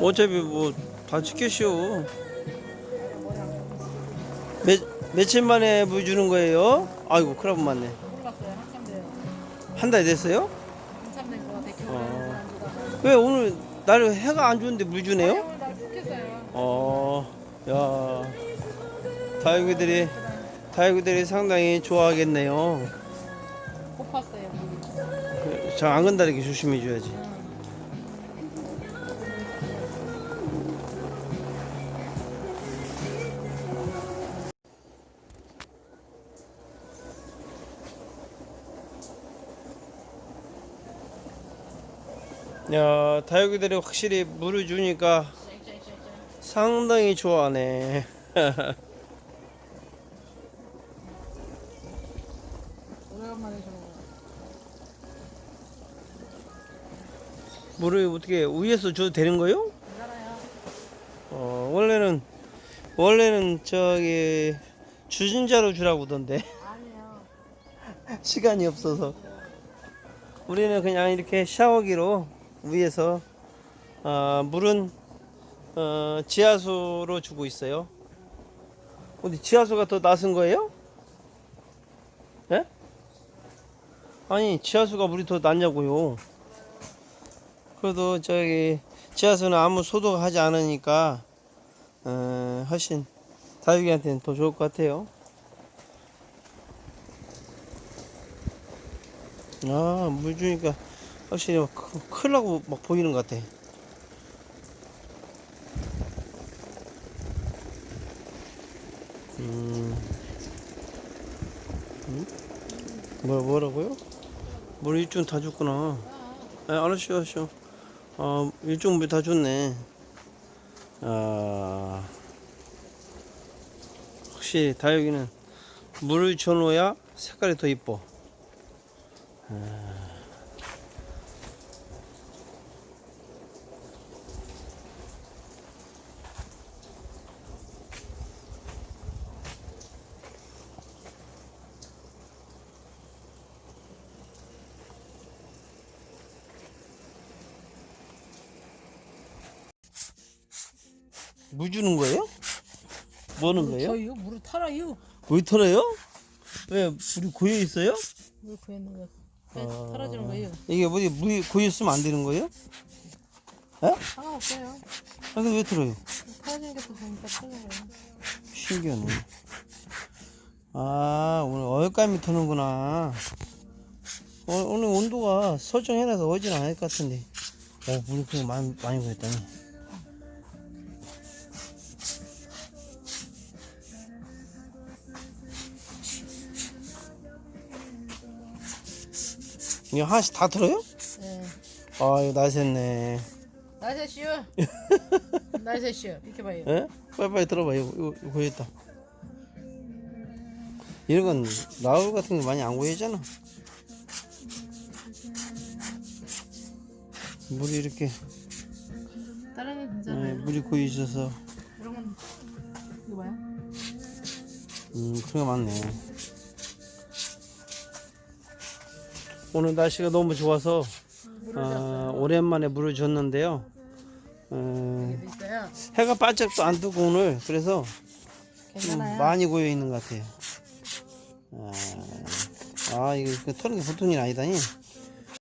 어차피 뭐다 지켜시오. 몇, 며칠 만에 물 주는 거예요? 아이고, 크라브 맞네. 몰랐어요. 한참 돼요. 한 달 됐어요? 한참 된거 같아. 겨울에 어. 안 주다가. 왜 오늘 날 해가 안 좋은데 물 주네요? 오늘 날 푹했어요. 어, 야, 다육이들이, 다육이들이 상당히 좋아하겠네요. 고팠어요. 저안 건다리게 조심해 줘야지. 야, 다육이들이 확실히 물을 주니까 상당히 좋아하네. 오래간만에 저런 거. 물을 어떻게 위에서 줘도 되는 거요? 괜찮아요. 어, 원래는 원래는 저기 주전자로 주라고 하던데 아니에요. 시간이 없어서 우리는 그냥 이렇게 샤워기로 위에서 어, 물은 어, 지하수로 주고 있어요. 어디 지하수가 더 낫은 거예요? 예? 아니 지하수가 물이 더 낫냐고요. 그래도 저기 지하수는 아무 소독하지 않으니까 어, 훨씬 다육이한테는 더 좋을 것 같아요. 아, 물 주니까 확실히 막 크- 큰일 나고 막 보이는 것 같아. 음. 음? 뭐, 뭐라고요? 물 이쪽 다 줬구나. 아, 알았어, 알았어. 아, 이쪽 물다 줬네. 아, 확실히 다육이는 물을 줘놓아야 색깔이 더 이뻐. 물 주는 거예요? 뭐 하는 거예요? 저희요? 물을 털어요. 물 털어요? 왜 물이 고여 있어요? 물 구했는 거. 네, 아. 털어주는 거예요. 이게 뭐지 물이 고여 있으면 안 되는 거예요? 에? 상관없어요. 아, 근데 왜 털어요? 털어주는 게더 좋으니까 털는 거예요. 신기하네. 아 오늘 어엿감이 터는구나. 어, 오늘 온도가 설정해놔서 어진 않을 것 같은데. 어 물이 그냥 많이 많이 고였다니. 이거 하나씩 다 털어요? 네. 아 이거 나셨네. 나이스쇼. 나이스쇼. 비켜봐요. 예? 빨리빨리 들어봐 이거, 이거, 이거 고였다 이런 건 나울 같은 게 많이 안 고이잖아 물이 이렇게 다른 건 예, 괜찮아요. 물이 고여 있어서 이런 건 이거 봐요. 음 그런 게 많네 오늘 날씨가 너무 좋아서 어, 줬어요. 오랜만에 물을 줬는데요 어. 해가 반짝도 안 뜨고 오늘 그래서 좀. 많이 고여 있는 것 같아요. 아, 아 이거 그 터는 게 보통 일 아니다니.